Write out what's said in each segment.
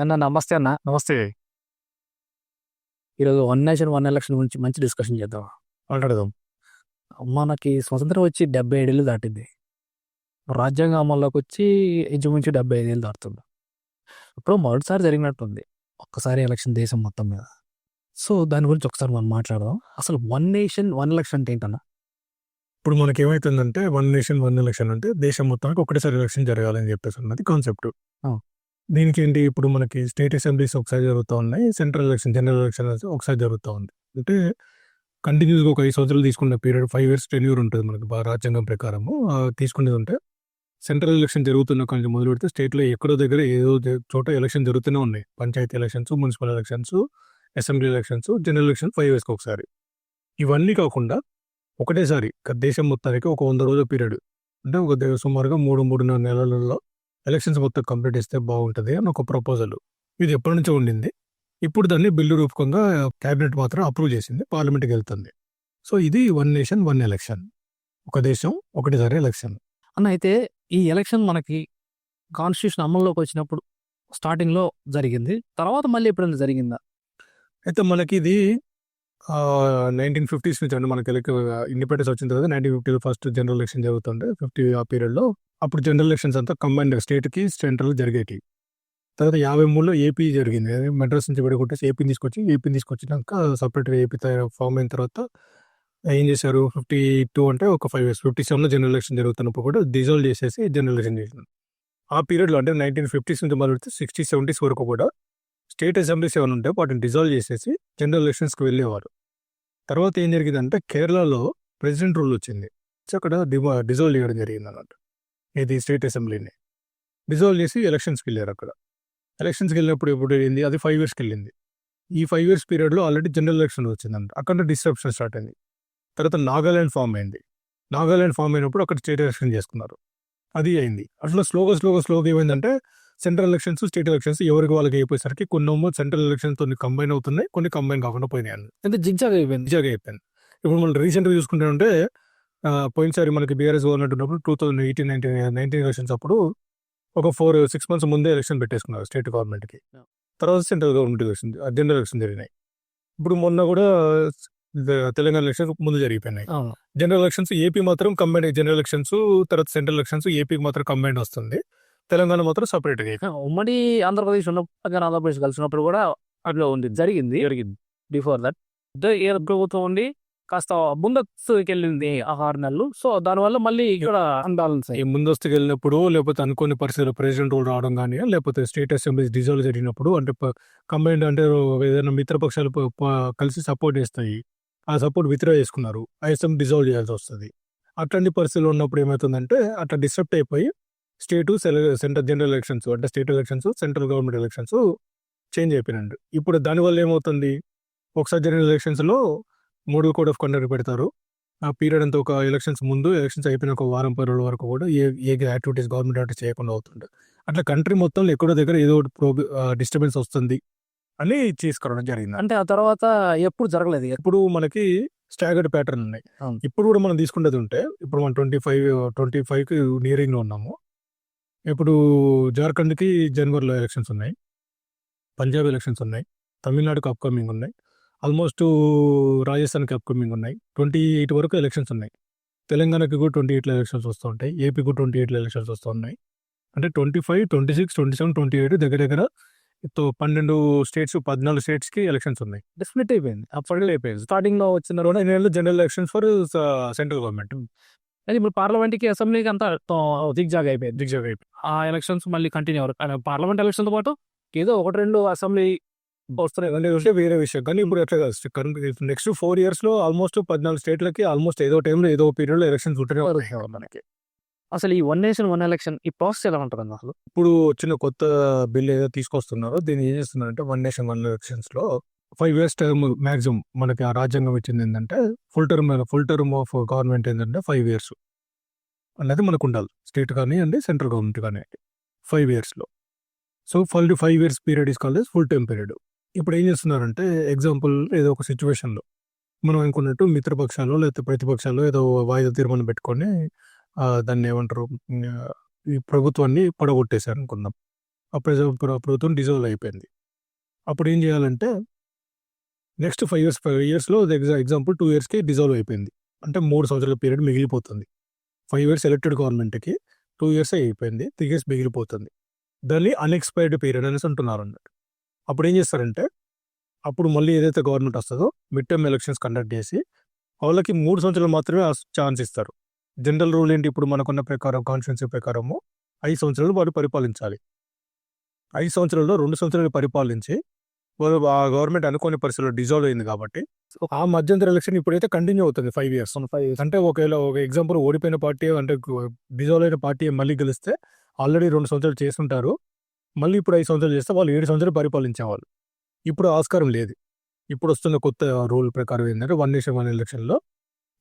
అన్న నమస్తే అన్న. నమస్తే. ఈరోజు వన్ నేషన్ వన్ ఎలక్షన్ గురించి మంచి డిస్కషన్ చేద్దాం మాట్లాడదాం. మనకి స్వతంత్రం వచ్చి డెబ్బై ఏడేళ్ళు దాటింది. రాజ్యాంగం అమల్లోకి వచ్చి ఇంచుమించు డెబ్బై ఐదేళ్ళు దాటుతుంది. ఇప్పుడు మొదటిసారి జరిగినట్టుంది. ఒక్కసారి ఎలక్షన్ దేశం మొత్తం మీద. సో దాని గురించి ఒకసారి మనం మాట్లాడదాం. అసలు వన్ నేషన్ వన్ ఎలక్షన్ అంటే ఏంటన్నా? ఇప్పుడు మనకి ఏమైతుందంటే వన్ నేషన్ వన్ ఎలక్షన్ అంటే దేశం మొత్తానికి ఒకటేసారి ఎలక్షన్ జరగాలని చెప్పేసి ఉన్నది కాన్సెప్ట్. దీనికి ఏంటి ఇప్పుడు మనకి స్టేట్ అసెంబ్లీస్ ఒకసారి జరుగుతూ ఉన్నాయి. సెంట్రల్ ఎలక్షన్ జనరల్ ఎలక్షన్ ఒకసారి జరుగుతూ ఉంది. అంటే కంటిన్యూస్గా ఒక ఐదు సంవత్సరాలు తీసుకున్న పీరియడ్ ఫైవ్ ఇయర్స్ టెన్యూర్ ఉంటుంది మనకి రాజ్యాంగం ప్రకారము. తీసుకునేది ఉంటే సెంట్రల్ ఎలక్షన్ జరుగుతున్న కొంచెం మొదలు పెడితే స్టేట్లో ఎక్కడో దగ్గర ఏదో చోట ఎలక్షన్ జరుగుతూనే ఉన్నాయి. Panchayat elections municipal elections assembly elections general election five ఇయర్స్కి ఒకసారి. ఇవన్నీ కాకుండా ఒకటేసారి దేశం మొత్తానికి ఒక వంద రోజుల పీరియడ్. అంటే ఒక సుమారుగా మూడు మూడున్నర నెలలలో ఎలక్షన్స్ మొత్తం కంప్లీట్ చేస్తే బాగుంటుంది అని ఒక ప్రపోజల్ ఇది ఎప్పటి నుంచో ఉండింది. ఇప్పుడు దాన్ని బిల్లు రూపకంగా కేబినెట్ మాత్రం అప్రూవ్ చేసింది పార్లమెంట్కి వెళ్తుంది. సో ఇది వన్ నేషన్ వన్ ఎలక్షన్ ఒక దేశం ఒకటేసారి ఎలక్షన్ అన్న అయితే ఈ ఎలక్షన్ మనకి కాన్స్టిట్యూషన్ అమల్లోకి వచ్చినప్పుడు స్టార్టింగ్లో జరిగింది. తర్వాత మళ్ళీ ఎప్పుడైనా జరిగిందా? అయితే మనకి ఇది నైన్టీన్ ఫిఫ్టీస్ నుంచి అంటే మనకి ఇండిపెండెన్స్ వచ్చిన తర్వాత నైన్టీన్ ఫిఫ్టీలో ఫస్ట్ జనరల్ ఎలక్షన్ జరుగుతుండే. ఫిఫ్టీ ఆ పీరియడ్లో అప్పుడు జనరల్ ఎలక్షన్స్ అంతా కంబైన్డ్ స్టేట్కి సెంట్రల్ జరిగేటి తర్వాత యాభై మూడులో ఏపీ జరిగింది. మెడ్రాస్ నుంచి పెడగొట్టేసి ఏపీని తీసుకొచ్చి ఏపీని తీసుకొచ్చినాక సపరేట్గా ఏపీ ఫామ్ అయిన తర్వాత ఏం చేశారు? ఫిఫ్టీ టూ అంటే ఒక ఫైవ్ ఇయర్స్ ఫిఫ్టీ సెవెన్లో జనరల్ ఎలక్షన్ జరుగుతున్నప్పుడు కూడా డిజాల్వ్ చేసేసి జనరల్ ఎలక్షన్ చేసినారు. ఆ పీరియడ్లో అంటే నైన్టీన్ ఫిఫ్టీస్ నుంచి మొదలెడితే సిక్స్టీ సెవెంటీస్ వరకు కూడా స్టేట్ అసెంబ్లీస్ ఏమైనా ఉంటే వాటిని డిజాల్వ్ చేసేసి జనరల్ ఎలక్షన్స్కి వెళ్ళేవారు. తర్వాత ఏం జరిగిందంటే కేరళలో ప్రెసిడెంట్ రూల్ వచ్చింది. సో అక్కడ డిమా డిజాల్వ్ చేయడం జరిగింది అన్నట్టు ఇది స్టేట్ అసెంబ్లీని. డిజాల్వ్ చేసి ఎలక్షన్స్కి వెళ్ళారు అక్కడ. ఎలక్షన్స్కి వెళ్ళినప్పుడు ఎప్పుడు వెళ్ళింది? అది ఫైవ్ ఇయర్స్కి వెళ్ళింది. ఈ ఫైవ్ ఇయర్స్ పీరియడ్లో ఆల్రెడీ జనరల్ ఎలక్షన్ వచ్చిందంట. అక్కడ డిస్ట్రప్షన్ స్టార్ట్ అయింది. తర్వాత నాగాలాండ్ ఫామ్ అయింది. నాగాలాండ్ ఫామ్ అయినప్పుడు అక్కడ స్టేట్ ఎలక్షన్ చేసుకున్నారు. అది అయింది. అట్లా స్లోగా స్లోగా స్లోగా ఏమైందంటే సెంట్రల్ ఎలక్షన్స్ స్టేట్ ఎలక్షన్స్ ఎవరికి వాళ్ళకి అయిపోయేసరికి కొన్ని సెంట్రల్ ఎలక్షన్స్ కొన్ని కంబైన్ అవుతున్నాయి కొన్ని కంబైన్ కాకుండా పోయినాయి అన్న అంటే జిగ్జాగ్ అయిపోయింది. నిజంగా అయిపోయింది. ఇప్పుడు మనం రీసెంట్గా చూసుకుంటే పోయినసారి మనకి బీఆర్ఎస్ గవర్నమెంట్ ఉన్నప్పుడు two thousand eighteen nineteen nineteen elections అప్పుడు ఒక ఫోర్ సిక్స్ మంత్స్ ముందే ఎలక్షన్ పెట్టేసుకున్నారు స్టేట్ గవర్నమెంట్కి. తర్వాత central government election general election జరిగినాయి. ఇప్పుడు మొన్న కూడా తెలంగాణ ఎలక్షన్ ముందు జరిగిపోయినాయి. జనరల్ ఎలక్షన్స్ ఏపీ మాత్రం కంబైన్ జనరల్ ఎలక్షన్స్ తర్వాత సెంట్రల్ ఎలక్షన్స్ ఏపీకి మాత్రం కంబైన్ వస్తుంది. తెలంగాణ మాత్రం సపరేట్గా ఉమ్మడి ఆంధ్రప్రదేశ్ ఉన్నప్పుడు ఆంధ్రప్రదేశ్ కలిసినప్పుడు కూడా అట్లా ఉంది జరిగింది. జరిగింది. బిఫోర్ దట్ ఏ ప్రభుత్వం ఉండి కాస్త ముందస్తుకి వెళ్ళింది ఆ ఆరు నెలలు. సో దానివల్ల మళ్ళీ ఇక్కడ అన్బాలెన్స్ ఈ ముందస్తుకు వెళ్ళినప్పుడు లేకపోతే అనుకోని పరిస్థితులు ప్రెసిడెంట్ రూల్ రావడం కానీ లేకపోతే స్టేట్ అసెంబ్లీస్ డిజాల్వ్ జరిగినప్పుడు అంటే కంబైన్డ్ అంటే ఏదైనా మిత్రపక్షాలు కలిసి సపోర్ట్ చేస్తాయి. ఆ సపోర్ట్ విత్డ్రా చేసుకున్నారు. ఆ అసెంబ్లీ డిజాల్వ్ చేయాల్సి వస్తుంది. అట్లాంటి పరిస్థితులు ఉన్నప్పుడు ఏమవుతుందంటే అట్లా డిస్టర్బ్ అయిపోయి స్టేట్ సెంట్రల్ జనరల్ ఎలక్షన్స్ అంటే state elections central government elections change అయిపోయినండి ఇప్పుడు దానివల్ల ఏమవుతుంది? ఒకసారి జనరల్ ఎలక్షన్స్లో మూడు కోడ్ ఆఫ్ కండక్ట్ పెడతారు. ఆ పీరియడ్ అంతా ఒక ఎలక్షన్స్ ముందు ఎలక్షన్స్ అయిపోయిన ఒక వారం పది రోజుల వరకు కూడా ఏ ఏ యాక్టివిటీస్ గవర్నమెంట్ యాక్టివిటీస్ చేయకుండా అవుతుంది అట్లా కంట్రీ మొత్తంలో ఎక్కడో దగ్గర ఏదో డిస్టర్బెన్స్ వస్తుంది అని తీసుకురావడం జరిగింది. అంటే ఆ తర్వాత ఎప్పుడు జరగలేదు ఇప్పుడు మనకి స్టాగర్డ్ ప్యాటర్న్ ఉన్నాయి. ఇప్పుడు కూడా మనం తీసుకునేది ఉంటే ఇప్పుడు మనం ట్వంటీ ఫైవ్ ట్వంటీ ఫైవ్కి నియరింగ్లో ఉన్నాము. ఇప్పుడు జార్ఖండ్కి జనవరిలో ఎలక్షన్స్ ఉన్నాయి. పంజాబ్ ఎలక్షన్స్ ఉన్నాయి. తమిళనాడుకి అప్కమింగ్ ఉన్నాయి. ఆల్మోస్ట్ రాజస్థాన్కి అప్కమింగ్ ఉన్నాయి. ట్వంటీ ఎయిట్ వరకు ఎలక్షన్స్ ఉన్నాయి. తెలంగాణకి కూడా ట్వంటీ ఎయిట్లో ఎలక్షన్స్ వస్తూ ఉంటాయి. ఏపీకి కూడా ట్వంటీ ఎయిట్లో ఎలక్షన్స్ వస్తూ ఉన్నాయి. అంటే twenty five twenty six twenty seven twenty eight దగ్గర దగ్గర పన్నెండు స్టేట్స్ పద్నాలుగు స్టేట్స్కి ఎలక్షన్స్ ఉన్నాయి. డెఫినెట్ అయిపోయింది. అప్పటికే అయిపోయింది. స్టార్టింగ్లో వచ్చిన రెండు నెలలు general elections for central government అది ఇప్పుడు పార్లమెంట్కి అసెంబ్లీకి అంతా దిగ్జాగ్ అయిపోయింది దిగ్జాగ్ అయిపోయింది ఆ ఎలక్షన్స్ మళ్ళీ కంటిన్యూ అవ్వరు. పార్లమెంట్ ఎలక్షన్తో పాటు ఏదో ఒకటి రెండు అసెంబ్లీ వస్తున్నాయి. వేరే విషయం. కానీ ఇప్పుడు ఎట్లా కాదు నెక్స్ట్ ఫోర్ ఇయర్స్లో ఆల్మోస్ట్ పద్నాలుగు స్టేట్లకి ఆల్మోస్ట్ ఏదో టైంలో ఏదో పీరియడ్లో ఎలక్షన్స్ ఉంటూనే ఉంటాయి మనకి. అసలు ఈ వన్ నేషన్ వన్ ఎలక్షన్ ఈ ప్రాసెస్ ఎలా ఉంటుంది అసలు? ఇప్పుడు వచ్చిన కొత్త బిల్ ఏదో తీసుకొస్తున్నారో దీన్ని ఏం చేస్తున్నారంటే వన్ నేషన్ వన్ ఎలక్షన్స్లో ఫైవ్ ఇయర్స్ టర్మ్ మ్యాక్సిమం మనకి ఆ రాజ్యాంగం ఇచ్చింది ఏంటంటే full term full term of government ఏంటంటే ఫైవ్ ఇయర్స్ అనేది మనకు ఉండాలి. స్టేట్ కానీ అండి సెంట్రల్ గవర్నమెంట్ కానీ. ఫైవ్ ఇయర్స్లో so full five years period is called full time period ఇప్పుడు ఏం చేస్తున్నారంటే ఎగ్జాంపుల్ ఏదో ఒక సిచ్యువేషన్లో మనం అనుకున్నట్టు మిత్రపక్షాలు లేకపోతే ప్రతిపక్షాలు ఏదో వాయిదా తీర్మానం పెట్టుకొని దాన్ని ఏమంటారు ఈ ప్రభుత్వాన్ని పడగొట్టేశారు అనుకుందాం అప్పుడు ప్రభుత్వం డిజాల్వ్ అయిపోయింది. అప్పుడు ఏం చేయాలంటే నెక్స్ట్ ఫైవ్ ఇయర్స్ ఫైవ్ ఇయర్స్లో ఎగ్జాంపుల్ టూ ఇయర్స్కి డిజాల్వ్ అయిపోయింది. అంటే మూడు సంవత్సరాల పీరియడ్ మిగిలిపోతుంది. ఫైవ్ ఇయర్స్ ఎలక్టెడ్ గవర్నమెంట్కి టూ ఇయర్స్ అయిపోయింది త్రీ ఇయర్స్ మిగిలిపోతుంది. దాన్ని అన్ఎక్స్పైర్డ్ పీరియడ్ అనేసి అంటున్నారు అన్నట్టు అప్పుడు ఏం చేస్తారంటే అప్పుడు మళ్ళీ ఏదైతే గవర్నమెంట్ వస్తుందో మిడ్ టర్మ్ ఎలక్షన్స్ కండక్ట్ చేసి వాళ్ళకి మూడు సంవత్సరాలు మాత్రమే ఛాన్స్ ఇస్తారు. జనరల్ రూల్ ఏంటి ఇప్పుడు మనకున్న ప్రకారం కాన్స్టిట్యూన్సీ ప్రకారము? ఐదు సంవత్సరాలు వారు పరిపాలించాలి. ఐదు సంవత్సరాల్లో రెండు సంవత్సరాలు పరిపాలించి గవర్నమెంట్ అనుకోని పరిస్థితుల్లో డిజాల్వ్ అయింది కాబట్టి ఆ మధ్యంతర ఎలక్షన్ ఇప్పుడైతే కంటిన్యూ అవుతుంది ఫైవ్ ఇయర్స్ ఫైవ్ ఇయర్స్ అంటే ఒకవేళ ఒక ఎగ్జాంపుల్ ఓడిపోయిన పార్టీ అంటే డిజాల్వ్ అయిన పార్టీ మళ్ళీ గెలిస్తే ఆల్రెడీ రెండు సంవత్సరాలు చేస్తుంటారు. మళ్ళీ ఇప్పుడు ఐదు సంవత్సరాలు చేస్తే వాళ్ళు ఏడు సంవత్సరాలు పరిపాలించేవాళ్ళు. ఇప్పుడు ఆస్కారం లేదు. ఇప్పుడు వస్తున్న కొత్త రూల్ ప్రకారం ఏంటంటే వన్ నేషన్ వన్ ఎలక్షన్లో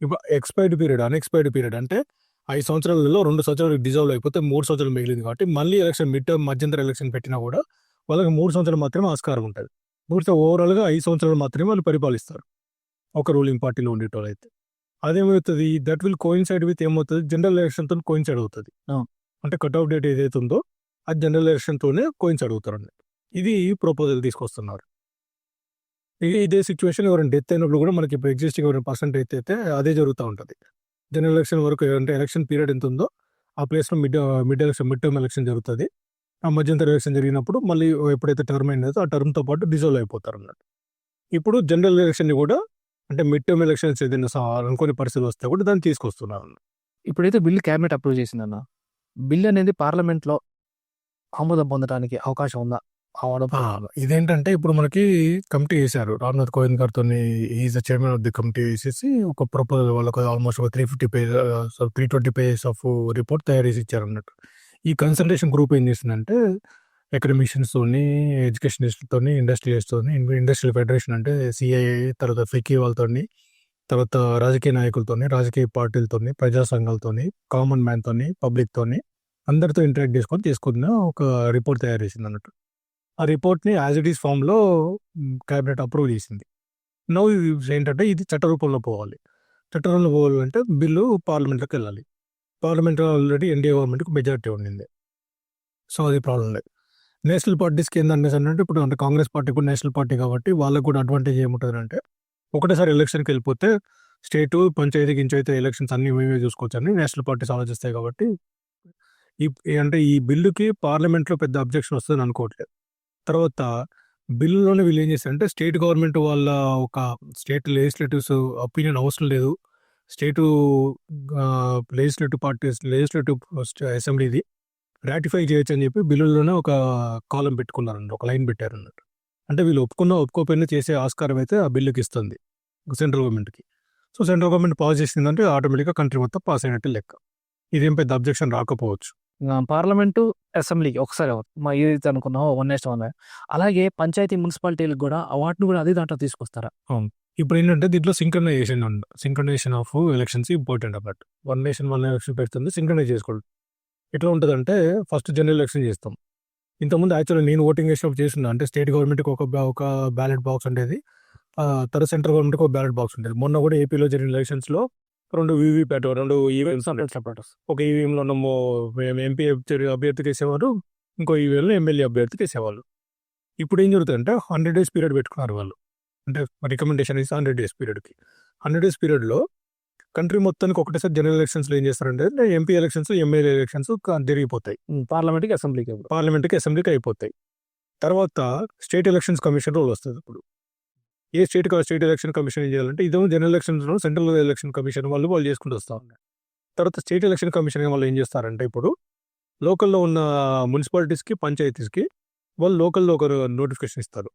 ఇప్పుడు ఎక్స్పైర్డ్ పీరియడ్ అన్ఎక్స్పైర్డ్ పీరియడ్ అంటే ఐదు సంవత్సరాలలో రెండు సంవత్సరాలు డిజాల్వ్ అయిపోతే మూడు సంవత్సరాలు మిగిలింది కాబట్టి మళ్ళీ ఎలక్షన్ మిడ్ టర్మ్ మధ్యంతర ఎలక్షన్ పెట్టినా కూడా వాళ్ళకి మూడు సంవత్సరాలు మాత్రమే ఆస్కారం ఉంటుంది. పూర్తి ఓవరాల్గా ఐదు సంవత్సరాలు మాత్రమే వాళ్ళు పరిపాలిస్తారు. ఒక రూలింగ్ పార్టీలో ఉండేటోళ్ళు అయితే. అదేమవుతుంది? దట్ విల్ కోయిన్సైడ్ విత్ ఏమవుతుంది? జనరల్ ఎలక్షన్తో కోయిన్సైడ్ అవుతుంది. అంటే కట్ అవుట్ డేట్ ఏదైతే ఉందో అది జనరల్ ఎలక్షన్తోనే కోయిన్సైడ్ అవుతారు అన్నట్టు. ఇది ప్రపోజల్ తీసుకొస్తున్నారు. ఇదే సిచ్యువేషన్ ఎవరైనా డెత్ అయినప్పుడు కూడా మనకి ఇప్పుడు ఎగ్జిస్టింగ్ ఎవరైనా పర్సన్ డెత్ అయితే అదే జరుగుతూ ఉంటుంది. జనరల్ ఎలక్షన్ వరకు అంటే ఎలక్షన్ పీరియడ్ ఎంత ఉందో ఆ ప్లేస్లో mid mid election mid term election జరుగుతుంది. ఆ మధ్యంతర ఎలక్షన్ జరిగినప్పుడు మళ్ళీ ఎప్పుడైతే టర్మ్ అయిందో ఆ టర్మ్తో పాటు డిజాల్వ్ అయిపోతారు అన్నట్టు ఇప్పుడు జనరల్ ఎలక్షన్ని కూడా అంటే మిడ్ టర్మ్ ఎలక్షన్స్ ఏదైనా అనుకోని పరిస్థితులు వస్తే కూడా దాన్ని తీసుకొస్తున్నారు ఇప్పుడైతే బిల్లు క్యాబినెట్ అప్రూవ్ చేసిందన్న. బిల్ అనేది పార్లమెంట్లో ఆమోదం పొందడానికి అవకాశం ఉందా? ఇదేంటంటే ఇప్పుడు మనకి కమిటీ వేశారు. రామ్నాథ్ కోవింద్ గారితో is the chairman of the committee వేసేసి ఒక ప్రపోజల్ వాళ్ళకి ఆల్మోస్ట్ ఒక three fifty page three twenty pages of report తయారు చేసి ఇచ్చారు అన్నట్టు ఈ కన్సల్టేషన్ గ్రూప్ ఏం చేసిందంటే ఎకడమిషియన్స్తోని ఎడ్యుకేషనిస్ట్తోని ఇండస్ట్రియలిస్ట్తోని ఇండస్ట్రియల్ ఫెడరేషన్ అంటే సిఐఏ తర్వాత ఫికీ వాళ్ళతోని తర్వాత రాజకీయ నాయకులతోని రాజకీయ పార్టీలతోని ప్రజా సంఘాలతోని కామన్ మ్యాన్తోని పబ్లిక్తోని అందరితో ఇంటరాక్ట్ చేసుకొని తీసుకున్న ఒక రిపోర్ట్ తయారు చేసింది అన్నట్టు. ఆ రిపోర్ట్ని యాజ్ ఇట్ ఈస్ ఫామ్లో క్యాబినెట్ అప్రూవ్ చేసింది. నో ఏంటంటే ఇది చట్టరూపంలో పోవాలి. చట్టరూపంలో పోవాలంటే బిల్లు పార్లమెంట్లోకి వెళ్ళాలి. పార్లమెంట్లో ఆల్రెడీ ఎన్డీఏ గవర్నమెంట్కి మెజారిటీ ఉండింది. సో అది ప్రాబ్లం లేదు. నేషనల్ పార్టీస్కి ఏందనేసి అంటే ఇప్పుడు అంటే కాంగ్రెస్ పార్టీ కూడా నేషనల్ పార్టీ కాబట్టి వాళ్ళకు కూడా అడ్వాంటేజ్ ఏముంటుంది అంటే ఒకటేసారి ఎలక్షన్కి వెళ్ళిపోతే స్టేటు పంచాయతీ గించైతే ఎలక్షన్స్ అన్ని మేమే చూసుకోవచ్చు అని నేషనల్ పార్టీస్ ఆలోచిస్తాయి కాబట్టి ఈ అంటే ఈ బిల్లుకి పార్లమెంట్లో పెద్ద అబ్జెక్షన్ వస్తుంది అనుకోవట్లేదు. తర్వాత బిల్లులోనే వీళ్ళు ఏం చేస్తారంటే స్టేట్ గవర్నమెంట్ వాళ్ళ ఒక స్టేట్ లెజిస్లేటివ్స్ ఒపీనియన్ అవసరం లేదు. స్టేటు లెజిస్లేటివ్ పార్టీస్ లెజిస్లేటివ్ అసెంబ్లీది రాటిఫై చేయొచ్చు అని చెప్పి బిల్లులోనే ఒక కాలం పెట్టుకున్నారండి ఒక లైన్ పెట్టారు అన్నట్టు అంటే వీళ్ళు ఒప్పుకున్నా ఒప్పుకోకపోయినా చేసే ఆస్కారం అయితే ఆ బిల్లుకి ఇస్తుంది సెంట్రల్ గవర్నమెంట్కి. సో సెంట్రల్ గవర్నమెంట్ పాస్ చేసిందంటే ఆటోమేటిక్గా కంట్రీ మొత్తం పాస్ అయినట్టు లెక్క. ఇదేం పెద్ద అబ్జెక్షన్ రాకపోవచ్చు. పార్లమెంటు అసెంబ్లీకి ఒకసారి. మా ఏదైతే అనుకున్నామో వన్ నేషన్ వన్ అలాగే పంచాయతీ మున్సిపాలిటీలకు కూడా వాటిని కూడా అదే దాంట్లో తీసుకొస్తారా? ఇప్పుడు ఏంటంటే దీంట్లో సింక్రనైజేషన్ ఉంది సింక్రనైజేషన్ ఆఫ్ ఎలక్షన్స్ ఇంపార్టెంట్ అన్నట్టు వన్ నేషన్ వన్ ఎలక్షన్ పెడుతుంది సింక్రనైజ్ చేసుకోవడం. ఎట్లా ఉంటుందంటే ఫస్ట్ జనరల్ ఎలక్షన్ చేస్తాం. ఇంతకుముందు యాక్చువల్లీ నేను ఓటింగ్ వేసినప్పుడు చేస్తున్నా. అంటే స్టేట్ గవర్నమెంట్కి ఒక ఒక బ్యాలెట్ బాక్స్ ఉండేది. తర్వాత సెంట్రల్ గవర్నమెంట్కి ఒక బ్యాలెట్ బాక్స్ ఉండేది. మొన్న కూడా ఏపీలో జరిగిన ఎలక్షన్స్లో రెండు వీవీప్యాట్ రెండు ఈవీఎంస్ సెపరేటర్స్ ఒక ఈవీఎంలో మేము ఎంపీ అభ్యర్థికి వేసేవారు ఇంకో ఈవీఎంలో ఎమ్మెల్యే అభ్యర్థికి వేసేవాళ్ళు. ఇప్పుడు ఏం జరుగుతుందంటే హండ్రెడ్ డేస్ పీరియడ్ పెట్టుకున్నారు వాళ్ళు. అంటే రికమెండేషన్ ఇస్తే హండ్రెడ్ డేస్ పీరియడ్కి హండ్రెడ్ డేస్ పీరియడ్లో కంట్రీ మొత్తానికి ఒకటేసారి జనరల్ ఎలక్షన్స్లో ఏం చేస్తారంటే ఎంపీ ఎలక్షన్స్ ఎమ్మెల్యే ఎలక్షన్స్ జరిగిపోతాయి పార్లమెంట్కి అసెంబ్లీకి పార్లమెంట్కి అసెంబ్లీకి అయిపోతాయి. తర్వాత స్టేట్ ఎలక్షన్స్ కమిషన్ రోల్ వస్తుంది ఇప్పుడు ఏ స్టేట్ స్టేట్ ఎలక్షన్ కమిషన్ ఏం చేయాలంటే ఇదేమో జనరల్ ఎలక్షన్స్లో సెంట్రల్ ఎలక్షన్ కమిషన్ వాళ్ళు వాళ్ళు చేసుకుంటూ వస్తూ ఉన్నారు. తర్వాత స్టేట్ ఎలక్షన్ కమిషన్ వాళ్ళు ఏం చేస్తారంటే ఇప్పుడు లోకల్లో ఉన్న మున్సిపాలిటీస్కి పంచాయతీస్కి వాళ్ళు లోకల్లో ఒక నోటిఫికేషన్ ఇస్తారు.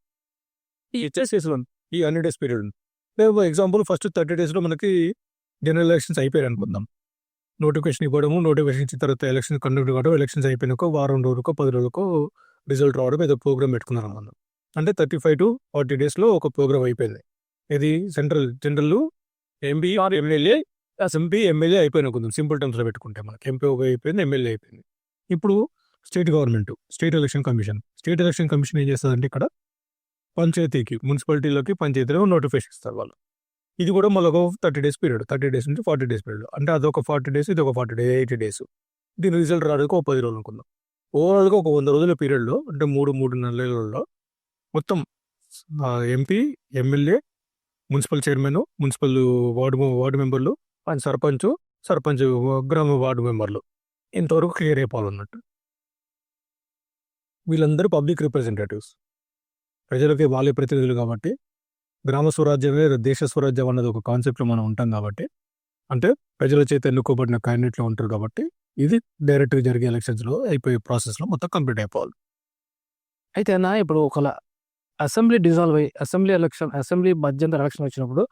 ఈ హండ్రెడ్ డేస్ పీరియడ్ లేదు ఎగ్జాంపుల్ ఫస్ట్ థర్టీ డేస్లో మనకి జనరల్ ఎలక్షన్స్ అయిపోయాయి అనుకుందాం. నోటిఫికేషన్ ఇవ్వడము నోటిఫికేషన్ ఇచ్చిన తర్వాత ఎలక్షన్ కండక్ట్ కావడం ఎలక్షన్స్ అయిపోయినాక వారం రోజులకో పది రోజులకో రిజల్ట్ రావడం ఏదో ప్రోగ్రామ్ పెట్టుకున్నారు మనం అంటే థర్టీ ఫైవ్ టు ఫార్టీ డేస్లో ఒక ప్రోగ్రామ్ అయిపోయింది. ఇది central general MP or MLA MP MLA అయిపోయిన కొంచెం సింపుల్ టర్మ్స్లో పెట్టుకుంటే మనకి ఎంపీ ఒక అయిపోయింది ఎమ్మెల్యే అయిపోయింది. ఇప్పుడు state government state election commission state election commission ఏం చేస్తుందంటే ఇక్కడ పంచాయతీకి మున్సిపాలిటీలోకి పంచాయతీలో నోటిఫికేషన్ ఇస్తారు వాళ్ళు. ఇది కూడా మళ్ళీ ఒక thirty days period thirty days నుంచి ఫార్టీ డేస్ పీరియడ్ అంటే అదొక ఫార్టీ డేస్ ఇది ఒక ఫార్టీ డేస్ ఎయిటీ డేస్ దీని రిజల్ట్ రావడానికి ఒక పది రోజులు అనుకుందాం. ఓవరాల్గా ఒక వంద రోజుల పీరియడ్లో అంటే మూడు మూడు నెలలలో మొత్తం MP MLA municipal chairman municipal ward ward మెంబర్లు అండ్ సర్పంచ్ సర్పంచ్ గ్రామ వార్డు మెంబర్లు. ఇంతవరకు క్లియర్ అయిపోవాలన్నట్టు. వీళ్ళందరూ పబ్లిక్ రిప్రజెంటేటివ్స్. ప్రజలకి వాళ్ళే ప్రతినిధులు కాబట్టి గ్రామ స్వరాజ్యమే దేశ స్వరాజ్యం అన్నది ఒక కాన్సెప్ట్లో మనం ఉంటాం కాబట్టి అంటే ప్రజల చేత ఎన్నుకోబడిన క్యాండిడేట్లు ఉంటారు కాబట్టి ఇది డైరెక్ట్గా జరిగే ఎలక్షన్స్లో అయిపోయే ప్రాసెస్లో మొత్తం కంప్లీట్ అయిపోవాలి. అయితే అన్న ఇప్పుడు ఒకవేళ అసెంబ్లీ డిజాల్వ్ అయ్యి అసెంబ్లీ ఎలక్షన్ అసెంబ్లీ మధ్యంతర ఎలక్షన్ వచ్చినప్పుడు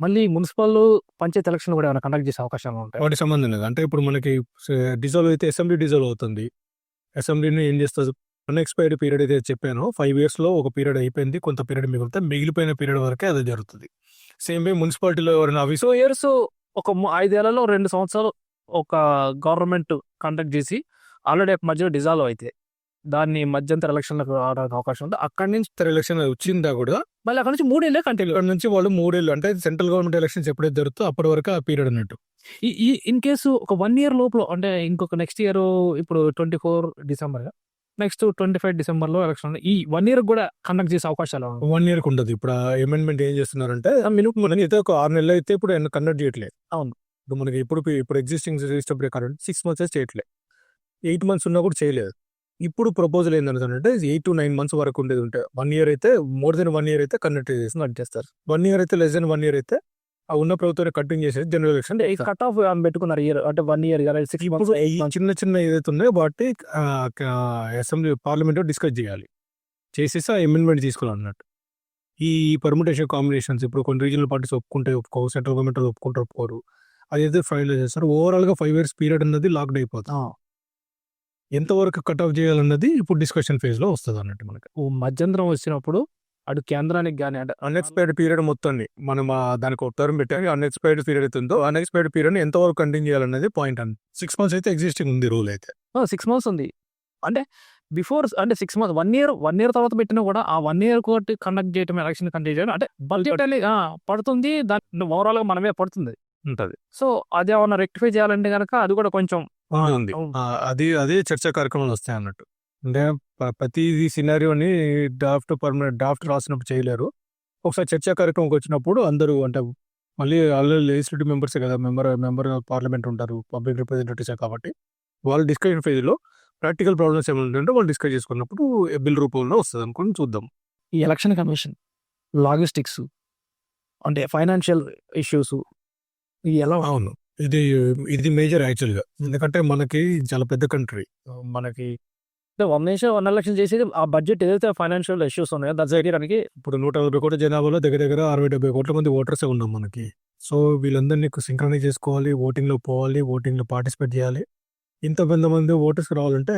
మళ్ళీ మున్సిపల్ పంచాయత్ ఎలక్షన్ కూడా ఏమైనా కండక్ట్ చేసే అవకాశాలు ఉంటాయి? వాటి సంబంధం లేదు. అంటే ఇప్పుడు మనకి డిజాల్వ్ అయితే అసెంబ్లీ డిజాల్వ్ అవుతుంది. అసెంబ్లీని ఏం చేస్తుంది అన్ఎక్స్పైర్డ్ పీరియడ్ అయితే చెప్పానో. ఫైవ్ ఇయర్స్లో ఒక పీరియడ్ అయిపోయింది. కొంత పీరియడ్ మిగిలితే మిగిలిపోయిన పీరియడ్ వరకే అది జరుగుతుంది. సేమ్ వే మున్సిపాలిటీలో ఎవరైనా ఆఫీస్ సో ఇయర్స్ ఒక ఐదేళ్ళలో రెండు సంవత్సరాలు ఒక గవర్నమెంట్ కండక్ట్ చేసి ఆల్రెడీ మధ్యలో డిజాల్వ్ అయితే దాన్ని మధ్యంతర ఎలక్షన్లకు రావడానికి అవకాశం ఉంది? అక్కడి నుంచి ఎలక్షన్ వచ్చిందా కూడా? మళ్ళీ అక్కడ నుంచి మూడేళ్ళే కంటిన్యూ ఇక్కడ నుంచి వాళ్ళు మూడేళ్ళు అంటే సెంట్రల్ గవర్నమెంట్ ఎలక్షన్స్ ఎప్పుడైతే జరుగుతుందో అప్పటి వరకు ఆ పీరియడ్ అన్నట్టు. ఈ ఈ ఇన్ కేసు ఒక వన్ ఇయర్ లోపల అంటే ఇంకొక నెక్స్ట్ ఇయర్ ఇప్పుడు twenty four December next twenty five డిసెంబర్లో ఎలక్షన్. ఈ వన్ ఇయర్ కూడా కండక్ట్ చేసే అవకాశాలు. వన్ ఇయర్ ఉండదు ఇప్పుడు అమెండ్మెంట్ ఏం చేస్తున్నారంటే మినిమం మనకి అయితే ఒక ఆరు నెలలు అయితే ఇప్పుడు కండక్ట్ చేయట్లేదు అవును. ఇప్పుడు మనకి ఇప్పుడు ఇప్పుడు ఎగ్జిస్టింగ్ సిస్టమ్ ప్రకారం సిక్స్ మంత్స్ చేయట్లేదు ఎయిట్ మంత్స్ ఉన్నా కూడా చేయలేదు ఇప్పుడు ప్రపోజల్ ఏంటంటే ఎయిట్ టు నైన్ మంత్స్ వరకు ఉండేది ఉంటే వన్ ఇయర్ అయితే మోర్ దెన్ వన్ ఇయర్ అయితే కండక్ట్ చేస్తుంది కండక్ట్ చేస్తారు వన్ ఇయర్ అయితే లెస్ దెన్ వన్ ఇయర్ అయితే ఆ ఉన్న ప్రభుత్వాన్ని కటింగ్ చేసేది జనరల్ ఎలక్షన్. ఈ కట్ ఆఫ్ పెట్టుకున్నారు ఇయర్ అంటే వన్ ఇయర్ సిక్స్ ఇప్పుడు చిన్న చిన్న ఏదైతే ఉన్నాయో వాటి అసెంబ్లీ పార్లమెంట్ డిస్కస్ చేయాలి. చేసేసి ఆ అమెండ్మెంట్ తీసుకోవాలన్నట్టు. ఈ పర్ముటేషన్ కాంబినేషన్స్ ఇప్పుడు కొన్ని రీజనల్ పార్టీస్ ఒప్పుకుంటే ఒప్పుకో సెంట్రల్ గవర్నమెంట్ ఒప్పుకుంటే ఒప్పుకోరు. అదైతే ఫైనల్ చేస్తారు. ఓవరాల్గా ఫైవ్ ఇయర్స్ పీరియడ్ అన్నది లాక్డ్ అయిపోతుంది. ఎంతవరకు కట్ ఆఫ్ చేయాలన్నది ఇప్పుడు డిస్కషన్ ఫేజ్లో వస్తుంది అన్నట్టు మనకి మధ్యంతరం వచ్చినప్పుడు అటు కేంద్రానికి కానీ అంటే అన్ఎక్స్పైర్డ్ పీరియడ్ మొత్తాన్ని మనం దానికి ఒక టర్మ్ పెట్టాలి అన్ఎక్స్పైర్డ్ పీరియడ్ అవుతుందో అన్ఎక్స్పైర్డ్ పీరియడ్ ఎంతవరకు కంటిన్యూ చేయాలన్నది పాయింట్ అండి సిక్స్ మంత్స్ అయితే ఎగ్జిస్టింగ్ ఉంది రూల్ అయితే. సిక్స్ మంత్స్ ఉంది. అంటే బిఫోర్ అంటే six months one year one year తర్వాత పెట్టినా కూడా ఆ వన్ ఇయర్ కోటి కండక్ట్ చేయడం ఎలక్షన్ కండక్ట్ చేయడం అంటే బడ్జెట్ అనేది పడుతుంది. దాని ఓవరాల్గా మనమే పడుతుంది. ఉంటది. సో అది ఏమన్నా రెక్టిఫై చేయాలంటే కనుక అది కూడా కొంచెం అది అదే చర్చా కార్యక్రమాలు వస్తాయి అన్నట్టు అంటే ప్రతి సినారియోని డ్రాఫ్ట్ పర్మనెంట్ డ్రాఫ్ట్ రాసినప్పుడు చేయలేరు. ఒకసారి చర్చా కార్యక్రమం వచ్చినప్పుడు అందరూ అంటే మళ్ళీ ఆల్రెడీ లెజిస్లేటివ్ మెంబర్స్ కదా మెంబర్ మెంబర్ పార్లమెంట్ ఉంటారు పబ్లిక్ రిప్రజెంటేటివ్స్ కాబట్టి వాళ్ళు డిస్కషన్ ఫేజ్లో ప్రాక్టికల్ ప్రాబ్లమ్స్ ఏమైనా ఉంటే వాళ్ళు డిస్కస్ చేసుకున్నప్పుడు బిల్ రూపంలో వస్తుంది అనుకుని చూద్దాం. ఈ ఎలక్షన్ కమిషన్ లాజిస్టిక్స్ అంటే ఫైనాన్షియల్ ఇష్యూస్ ఎలా అవును. ఇది ఇది మేజర్ యాక్చువల్గా ఎందుకంటే మనకి చాలా పెద్ద కంట్రీ మనకి వన్ నేషన్ వన్ ఎలక్షన్ చేసేది ఆ బడ్జెట్ ఏదైతే ఫైనాన్షియల్ ఇష్యూస్ ఉన్నాయో దాన్ని చేయడానికి ఇప్పుడు నూట నలభై కోట్ల జనాభాలో దగ్గర దగ్గర అరవై డెబ్బై కోట్ల మంది ఓటర్సే ఉన్నాం మనకి. సో వీళ్ళందరినీ సింక్రనైజ్ చేసుకోవాలి ఓటింగ్లో పోవాలి ఓటింగ్లో పార్టిసిపేట్ చేయాలి. ఇంత మంది ఓటర్స్కి రావాలంటే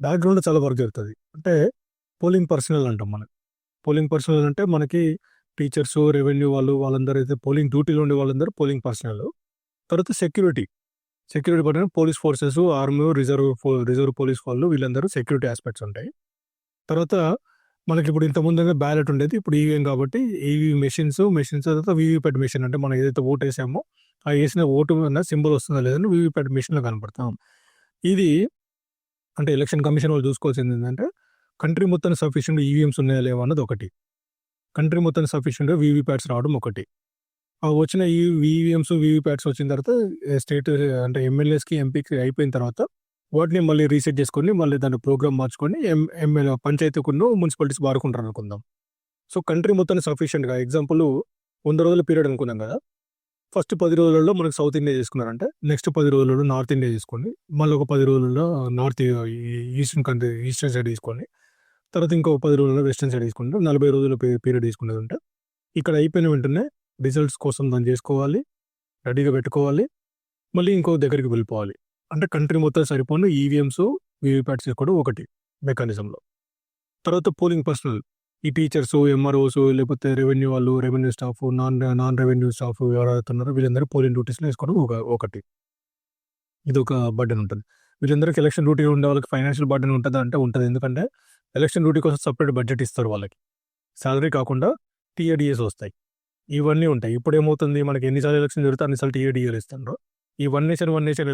బ్యాక్గ్రౌండ్లో చాలా వర్క్ జరుగుతుంది. అంటే పోలింగ్ పర్సనల్ అంటాం మనకి పోలింగ్ పర్సనల్ అంటే మనకి టీచర్స్ రెవెన్యూ వాళ్ళు వాళ్ళందరూ అయితే పోలింగ్ డ్యూటీలో ఉండే వాళ్ళందరూ పోలింగ్ పర్సనల్ తర్వాత సెక్యూరిటీ సెక్యూరిటీ పట్టిన police forces army reserve reserve police వాళ్ళు వీళ్ళందరూ సెక్యూరిటీ ఆస్పెక్ట్స్ ఉంటాయి. తర్వాత మనకి ఇప్పుడు ఇంత ముందుగా బ్యాలెట్ ఉండేది ఇప్పుడు ఈవీఎం కాబట్టి ఈవీ మెషిన్స్ మెషిన్స్ తర్వాత వీవీప్యాట్ మెషిన్ అంటే మనం ఏదైతే ఓటు వేసామో ఆ వేసిన ఓటు అన్న సింబల్ వస్తుందా లేదని వీవీప్యాట్ మెషిన్లో కనపడతాం. ఇది అంటే ఎలక్షన్ కమిషన్ వాళ్ళు చూసుకోవాల్సింది ఏంటంటే కంట్రీ మొత్తం సఫిషియెంట్ ఈవీఎంస్ ఉన్నాయా లేవా అన్నది ఒకటి. కంట్రీ మొత్తం సఫిషియెంట్ వీవీప్యాట్స్ రావడం ఒకటి. వచ్చిన ఈ వీవీఎంస్ వీవీప్యాట్స్ వచ్చిన తర్వాత స్టేట్ అంటే ఎమ్మెల్యేస్కి ఎంపీకి అయిపోయిన తర్వాత వాటిని మళ్ళీ రీసెట్ చేసుకొని మళ్ళీ దాని ప్రోగ్రామ్ మార్చుకొని ఎం ఎమ్మెల్యే పంచాయతీకున్న మున్సిపాలిటీస్ వాడుకుంటారు అనుకుందాం. సో కంట్రీ మొత్తాన్ని సఫిషియెంట్గా ఎగ్జాంపుల్ వంద రోజుల పీరియడ్ అనుకున్నాం కదా? ఫస్ట్ పది రోజులలో మనకు సౌత్ ఇండియా చేసుకున్నారంటే నెక్స్ట్ పది రోజులలో నార్త్ ఇండియా చేసుకోండి మళ్ళీ ఒక పది రోజులలో north eastern country eastern side తీసుకోండి తర్వాత ఇంకో పది రోజుల్లో వెస్టర్న్ సైడ్ తీసుకుంటే నలభై రోజుల పీరియడ్ తీసుకున్నది ఉంటే ఇక్కడ అయిపోయిన వెంటనే రిజల్ట్స్ కోసం దాన్ని చేసుకోవాలి రెడీగా పెట్టుకోవాలి మళ్ళీ ఇంకో దగ్గరికి వెళ్ళిపోవాలి. అంటే కంట్రీ మొత్తం సరిపోను ఈవీఎంస్ వీవీప్యాట్స్ కూడా ఒకటి మెకానిజంలో. తర్వాత పోలింగ్ పర్సనల్. ఈ టీచర్స్ ఎంఆర్ఓస్ లేకపోతే రెవెన్యూ వాళ్ళు revenue staff non non revenue staff ఎవరైతే ఉన్నారో వీళ్ళందరూ పోలింగ్ డ్యూటీస్లో వేసుకోవడం ఒక ఒకటి. ఇది ఒక బర్డెన్ ఉంటుంది. వీళ్ళందరికీ ఎలక్షన్ డ్యూటీ ఉండే వాళ్ళకి ఫైనాన్షియల్ బర్డెన్ ఉంటుందా అంటే ఉంటుంది. ఎందుకంటే ఎలక్షన్ డ్యూటీ కోసం సపరేట్ బడ్జెట్ ఇస్తారు వాళ్ళకి. శాలరీ కాకుండా టీఏడిఎస్ వస్తాయి. ఇవన్నీ ఉంటాయి. ఇప్పుడు ఏమవుతుంది మనకి ఎన్నిసార్లు ఎలక్షన్ జరిగితే అన్నిసార్లు టీఏడిఎల్ ఇస్తారు ఈ one nation one nation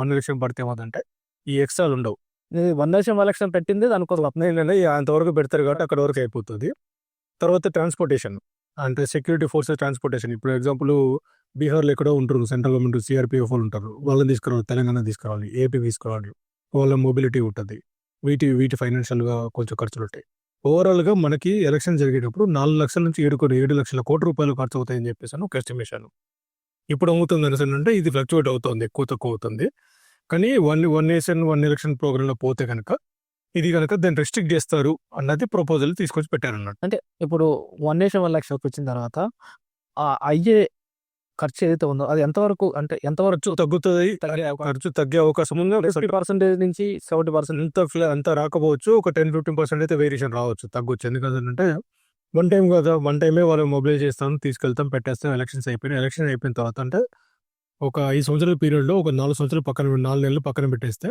one election పడితే ఏమవుతుందంటే ఈ ఎక్స్ట్రాలు ఉండవు. వన్ నేషన్ ఎలక్షన్ పెట్టింది దానికోసం ఏంటంటే అంతవరకు పెడతారు కాబట్టి అక్కడ వరకు అయిపోతుంది. తర్వాత ట్రాన్స్పోర్టేషన్ అంటే సెక్యూరిటీ ఫోర్సెస్ ట్రాన్స్పోర్టేషన్ ఇప్పుడు ఎగ్జాంపుల్ బీహార్లో ఎక్కడో ఉంటారు సెంట్రల్ గవర్నమెంట్ సిఆర్పిఎఫ్ వాళ్ళు ఉంటారు. వాళ్ళని తీసుకురావాలి తెలంగాణ తీసుకురావాలి ఏపీ తీసుకురావాలి. వాళ్ళ మొబిలిటీ ఉంటుంది. వీటి వీటి ఫైనాన్షియల్గా కొంచెం ఖర్చులు ఉంటాయి ఓవరాల్గా మనకి ఎలక్షన్ జరిగేటప్పుడు నాలుగు లక్షల నుంచి ఏడు కోటి ఏడు లక్షల కోటి రూపాయలు ఖర్చు అవుతాయని చెప్పేసి ఒక ఎస్టిమేషన్. ఇప్పుడు అవుతుంది అనేసి అంటే ఇది ఫ్లక్చువేట్ అవుతుంది ఎక్కువ తక్కువ అవుతుంది. కానీ one one nation one election ప్రోగ్రాంలో పోతే కనుక ఇది కనుక దాన్ని రెస్ట్రిక్ట్ చేస్తారు అన్నది ప్రపోజల్ తీసుకొచ్చి పెట్టారన్నట్టు. అంటే ఇప్పుడు వన్ నేషన్ వన్ ఎలక్షన్ వచ్చిన తర్వాత ఆ అయ్యే ఖర్చు ఏదైతే ఉందో అది ఎంతవరకు అంటే ఎంతవరకు తగ్గుతుంది ఖర్చు తగ్గే అవకాశం ఉంది? ఫిఫ్టీ పర్సెంటేజ్ నుంచి సెవెంటీ పర్సెంట్ అంత రాకపోవచ్చు? ఒక టెన్ ఫిఫ్టీన్ పర్సెంట్ అయితే వేరియేషన్ రావచ్చు తగ్గొచ్చు. ఎందుకంటే వన్ టైం కదా వన్ టైమే వాళ్ళు మొబైలైజ్ చేస్తాం తీసుకెళ్తాం పెట్టేస్తాం ఎలక్షన్స్ అయిపోయినాయి. ఎలక్షన్ అయిపోయిన తర్వాత అంటే ఒక ఐదు సంవత్సరాల పీరియడ్లో ఒక నాలుగు సంవత్సరాలు పక్కన నాలుగు నెలలు పక్కన పెట్టేస్తే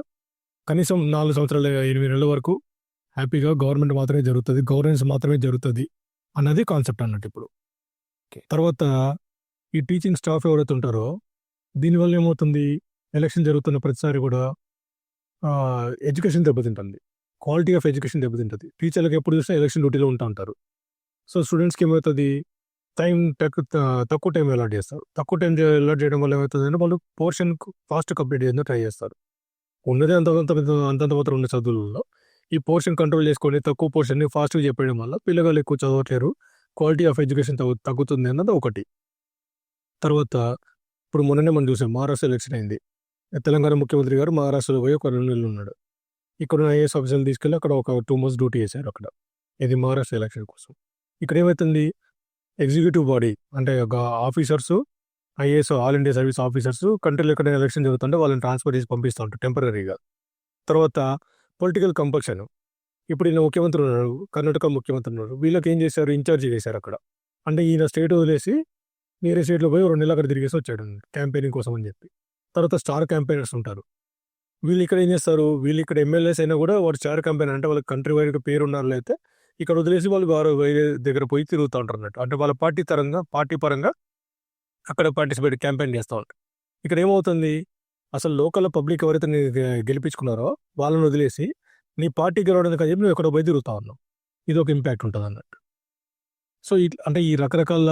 కనీసం నాలుగు సంవత్సరాల ఎనిమిది నెలల వరకు హ్యాపీగా గవర్నమెంట్ మాత్రమే జరుగుతుంది గవర్నెన్స్ మాత్రమే జరుగుతుంది అన్నది కాన్సెప్ట్ అన్నట్టు ఇప్పుడు. తర్వాత ఈ టీచింగ్ స్టాఫ్ ఎవరైతే ఉంటారో దీనివల్ల ఏమవుతుంది? ఎలక్షన్ జరుగుతున్న ప్రతిసారి కూడా ఎడ్యుకేషన్ దెబ్బతింటుంది. క్వాలిటీ ఆఫ్ ఎడ్యుకేషన్ దెబ్బతింటుంది. టీచర్లకు ఎప్పుడు చూసినా ఎలక్షన్ డ్యూటీలో ఉంటా ఉంటారు. సో స్టూడెంట్స్కి ఏమవుతుంది? టైం తక్కువ తక్కువ టైం అలాట్ చేస్తారు. తక్కువ టైం అలాట్ చేయడం వల్ల ఏమవుతుంది అంటే వాళ్ళు పోర్షన్ ఫాస్ట్ కంప్లీట్ చేయడం ట్రై చేస్తారు. ఉన్నదే అంత అంతంత మాత్రం ఉన్న చదువులలో ఈ పోర్షన్ కంట్రోల్ చేసుకొని తక్కువ పోర్షన్ని ఫాస్ట్గా చెప్పడం వల్ల పిల్లగాళ్ళు ఎక్కువ చదవట్లేరు. క్వాలిటీ ఆఫ్ ఎడ్యుకేషన్ తగ్గు తగ్గుతుంది అన్నది ఒకటి. తర్వాత ఇప్పుడు మొన్ననే మనం చూసాం మహారాష్ట్ర ఎలక్షన్ అయింది. తెలంగాణ ముఖ్యమంత్రి గారు మహారాష్ట్రలో పోయి ఒక రెండు నెలలు ఉన్నాడు. ఇక్కడ ఉన్న ఐఏఎస్ ఆఫీసర్లు తీసుకెళ్ళి అక్కడ ఒక టూ మంత్స్ డ్యూటీ చేశారు అక్కడ. ఇది మహారాష్ట్ర ఎలక్షన్ కోసం. ఇక్కడ ఏమవుతుంది ఎగ్జిక్యూటివ్ బాడీ అంటే ఒక officers IAS all India service officers కంట్రీలో ఎక్కడైనా ఎలక్షన్ జరుగుతుంటే వాళ్ళని ట్రాన్స్ఫర్ చేసి పంపిస్తూ ఉంటారు టెంపరీగా తర్వాత పొలిటికల్ కంపల్షన్ ఇప్పుడు ఈయన ముఖ్యమంత్రి ఉన్నారు కర్ణాటక ముఖ్యమంత్రి ఉన్నారు వీళ్ళకి ఏం చేశారు? ఇన్ఛార్జ్ చేశారు అక్కడ. అంటే ఈయన స్టేట్ వదిలేసి వేరే స్టేట్లో పోయి రెండు నెలలు అక్కడ తిరిగేసి వచ్చాడు క్యాంపెయినింగ్ కోసం అని చెప్పి. తర్వాత స్టార్ క్యాంపెయినర్స్ ఉంటారు. వీళ్ళు ఇక్కడ ఏం చేస్తారు? వీళ్ళు ఇక్కడ ఎమ్మెల్యేస్ అయినా కూడా వాడు స్టార్ క్యాంపెయిన్ అంటే వాళ్ళకి కంట్రీ వైడ్ పేరు ఉన్నారు అయితే ఇక్కడ వదిలేసి వాళ్ళు వారు వేరే దగ్గర పోయి తిరుగుతూ ఉంటారు అన్నట్టు అంటే వాళ్ళ పార్టీ తరంగా పార్టీ పరంగా అక్కడ పార్టిసిపేట్ క్యాంపెయిన్ చేస్తూ ఉంటారు. ఇక్కడ ఏమవుతుంది? అసలు లోకల్ పబ్లిక్ ఎవరైతే గెలిపించుకున్నారో వాళ్ళని వదిలేసి నీ పార్టీ గెలవడానికి అని చెప్పి నువ్వు ఎక్కడ పోయి తిరుగుతా ఉన్నావు. ఇది ఒక ఇంపాక్ట్ ఉంటుంది అన్నట్టు సో అంటే ఈ రకరకాల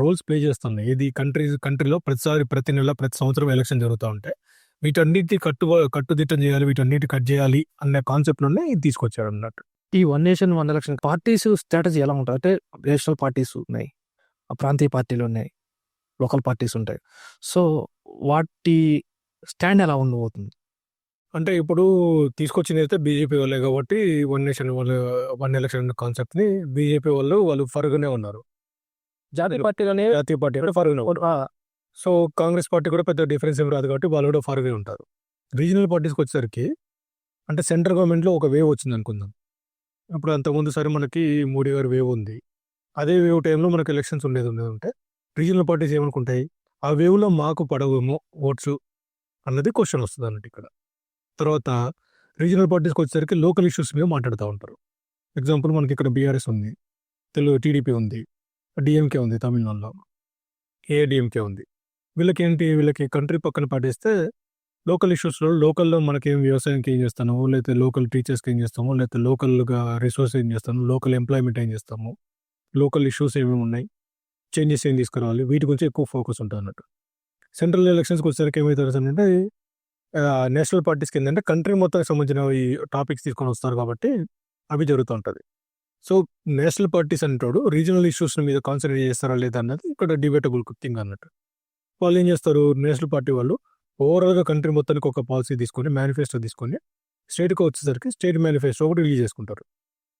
రోల్స్ ప్లే చేస్తున్నాయి. ఇది కంట్రీ కంట్రీలో ప్రతిసారి ప్రతి నెల ప్రతి సంవత్సరం ఎలక్షన్ జరుగుతూ ఉంటాయి. వీటన్నిటి కట్టు కట్టుదిట్టం చేయాలి వీటన్నిటి కట్ చేయాలి అనే కాన్సెప్ట్ నుండి ఇది తీసుకొచ్చాడు అన్నట్టు. ఈ one nation one election parties strategy ఎలా ఉంటుంది అంటే నేషనల్ పార్టీస్ ఉన్నాయి ఆ ప్రాంతీయ పార్టీలు ఉన్నాయి లోకల్ పార్టీస్ ఉంటాయి. సో వాటి స్టాండ్ ఎలా ఉండబోతుంది? అంటే ఇప్పుడు తీసుకొచ్చింది అయితే బీజేపీ వాళ్ళే కాబట్టి వన్ నేషన్ వాళ్ళు వన్ ఎలక్షన్ కాన్సెప్ట్ని బీజేపీ వాళ్ళు వాళ్ళు ఫరుగానే ఉన్నారు. జాతీయ పార్టీలోనే జాతీయ పార్టీ కూడా ఫరుగానే ఉన్నారు. సో కాంగ్రెస్ పార్టీ కూడా పెద్ద డిఫరెన్స్ ఏం రాదు కాబట్టి వాళ్ళు కూడా ఫరుగే ఉంటారు. రీజనల్ పార్టీస్కి వచ్చేసరికి అంటే సెంట్రల్ గవర్నమెంట్లో ఒక వేవ్ వచ్చింది అనుకుందాం. ఇప్పుడు అంతకుముందు సరే మనకి మోడీ గారి వేవ్ ఉంది. అదే వేవ్ టైంలో మనకి ఎలక్షన్స్ ఉండేది ఉండేది ఉంటే రీజనల్ పార్టీస్ ఏమనుకుంటాయి? ఆ వేవ్లో మాకు పడవేమో ఓట్స్ అన్నది క్వశ్చన్ వస్తుంది అన్నట్టు ఇక్కడ. తర్వాత రీజనల్ పార్టీస్కి వచ్చేసరికి లోకల్ ఇష్యూస్ మీద మాట్లాడుతూ ఉంటారు. ఎగ్జాంపుల్ మనకి ఇక్కడ బీఆర్ఎస్ ఉంది తెలుగు టీడీపీ ఉంది డిఎంకే ఉంది తమిళనాడులో ఏఐడిఎంకే ఉంది. వీళ్ళకి ఏంటి వీళ్ళకి కంట్రీ పక్కన పడేస్తే లోకల్ ఇష్యూస్లో లోకల్లో మనకి వ్యవసాయానికి ఏం చేస్తాము లేకపోతే లోకల్ టీచర్స్కి ఏం చేస్తాము లేకపోతే లోకల్గా రిసోర్స్ ఏం చేస్తాము లోకల్ ఎంప్లాయ్మెంట్ ఏం చేస్తాము లోకల్ ఇష్యూస్ ఏమేమి ఉన్నాయి చేంజెస్ ఏం తీసుకురావాలి వీటి గురించి ఎక్కువ ఫోకస్ ఉంటుంది అన్నట్టు. సెంట్రల్ ఎలక్షన్స్కి వచ్చేసరికి ఏమవుతుంది అంటే నేషనల్ పార్టీస్కి ఏంటంటే కంట్రీ మొత్తానికి సంబంధించిన ఈ టాపిక్స్ తీసుకొని వస్తారు కాబట్టి అవి జరుగుతూ ఉంటుంది. సో నేషనల్ పార్టీస్ అంటాడు రీజనల్ ఇష్యూస్ మీద కాన్సన్ట్రేట్ చేస్తారా లేదా అన్నది ఇక్కడ డిబేటబుల్ థింగ్ అన్నట్టు. వాళ్ళు ఏం చేస్తారు నేషనల్ పార్టీ వాళ్ళు ఓవరాల్గా కంట్రీ మొత్తానికి ఒక పాలసీ తీసుకొని మేనిఫెస్టో తీసుకొని స్టేట్కి వచ్చేసరికి స్టేట్ మేనిఫెస్టో ఒకటి రిలీజ్ చేసుకుంటారు.